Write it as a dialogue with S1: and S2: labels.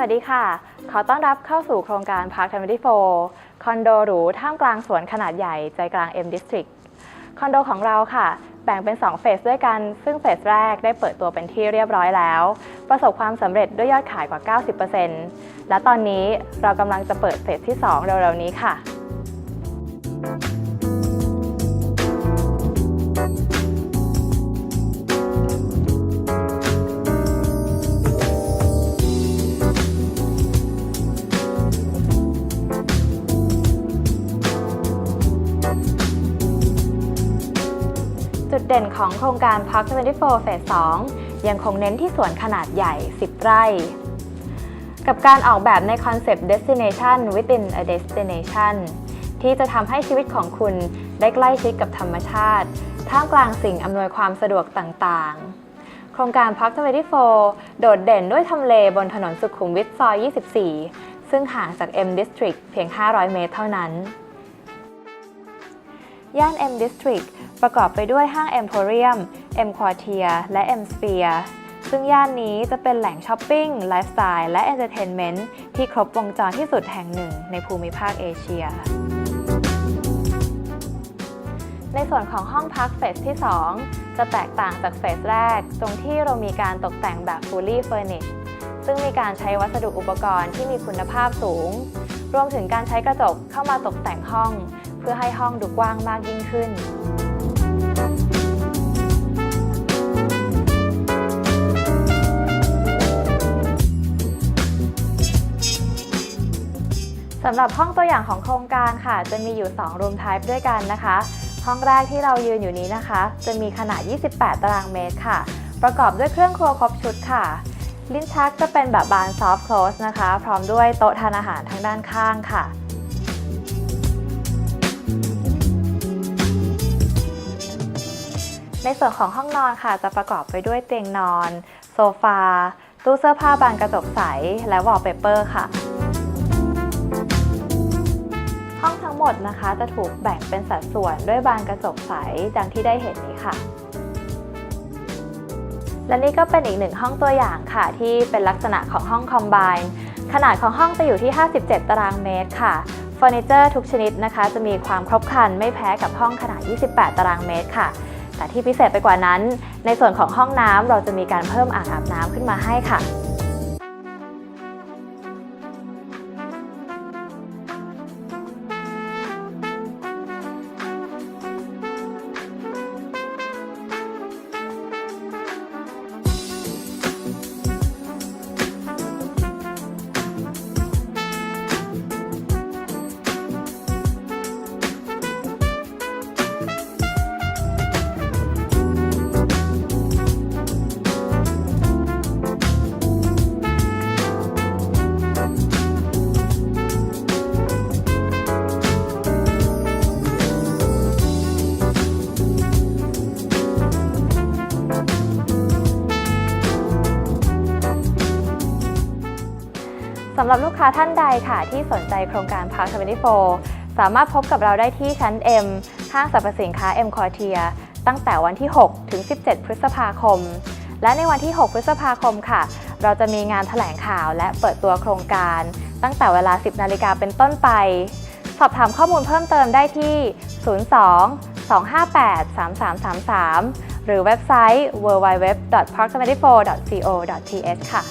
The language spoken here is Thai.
S1: วัสดีค่ะ ขอต้อนรับเข้าสู่โครงการ Park 24คอนโดหรูท่ามกลางสวนขนาดใหญ่ใจกลาง M District คอนโดของเราค่ะ แบ่งเป็น 2 เฟสด้วยกัน ซึ่งเฟสแรกได้เปิดตัวเป็นที่เรียบร้อยแล้ว ประสบความสำเร็จด้วยยอดขายกว่า 90%และตอนนี้เรากำลังจะเปิดเฟสที่ 2 เร็วๆนี้ค่ะ จุดเด่นของโครงการ Park 24 Phase 2 ยังคงเน้นที่สวนขนาดใหญ่ 10 ไร่ กับการออกแบบในคอนเซปต์ Destination within a Destination ที่จะทำให้ชีวิตของคุณได้ใกล้ชิดกับธรรมชาติ ท่ามกลางสิ่งอำนวยความสะดวกต่างๆ โครงการ Park 24 โดดเด่นด้วยทำเลบนถนนสุขุมวิทซอย 24 ซึ่งห่างจาก M District เพียง 500 เมตรเท่านั้น ย่าน M District ประกอบไปด้วยห้าง Emporium M Quartier และ M Sphere ซึ่งย่านนี้จะเป็นแหล่งช้อปปิ้ง ไลฟ์สไตล์ และเอนเตอร์เทนเมนต์ที่ครบวงจรที่สุดแห่งหนึ่งในภูมิภาคเอเชีย ในส่วนของห้องพักเฟสที่ 2 จะแตกต่างจากเฟสแรก ตรงที่เรามีการตกแต่งแบบ fully furnished ซึ่งมีการใช้วัสดุอุปกรณ์ที่มีคุณภาพสูง รวมถึงการใช้กระจกเข้ามาตกแต่งห้อง เพื่อให้ห้องดูกว้างมากยิ่งขึ้นสำหรับห้องตัวอย่างของโครงการค่ะ จะมีอยู่2 room type ด้วยกันนะคะ ห้องแรกที่เรายืนอยู่นี้นะคะ จะมีขนาด 28 ตารางเมตรค่ะ ประกอบด้วยเครื่องครัวครบชุดค่ะ ลิ้นชักจะเป็นแบบบาน soft close นะคะ พร้อมด้วยโต๊ะทานอาหารทางด้านข้างค่ะ ในส่วนของห้องนอนค่ะ จะประกอบไปด้วยเตียงนอน โซฟา ตู้เสื้อผ้าบานกระจกใส และวอลเปเปอร์ค่ะ ห้องทั้งหมดนะคะจะถูกแบ่งเป็นสัดส่วนด้วยบานกระจกใสดังที่ได้เห็นนี้ค่ะ และนี่ก็เป็นอีกหนึ่งห้องตัวอย่างค่ะ ที่เป็นลักษณะของห้องคอมไบน์ขนาดของห้องจะอยู่ที่ 57 ตารางเมตรค่ะเฟอร์นิเจอร์ทุกชนิดนะคะ จะมีความครบครันไม่แพ้กับห้องขนาด 28 ตารางเมตรค่ะ แต่ที่พิเศษไปกว่านั้น ในส่วนของห้องน้ำเราจะมีการเพิ่มอ่างอาบน้ำขึ้นมาให้ค่ะ สำหรับลูกค้าท่านใดค่ะ ที่สนใจโครงการ Park 24 สามารถพบกับเราได้ที่ชั้น M ห้างสรรพสินค้า M Quartier ตั้งแต่วันที่ 6 ถึง 17 พฤษภาคม และในวันที่ 6 พฤษภาคมค่ะ เราจะมีงานแถลงข่าวและเปิดตัวโครงการ ตั้งแต่เวลา 10 นาฬิกาเป็นต้นไป สอบถามข้อมูลเพิ่มเติมได้ที่ 02 258 3333 หรือเว็บไซต์ www.park24.co.th ค่ะ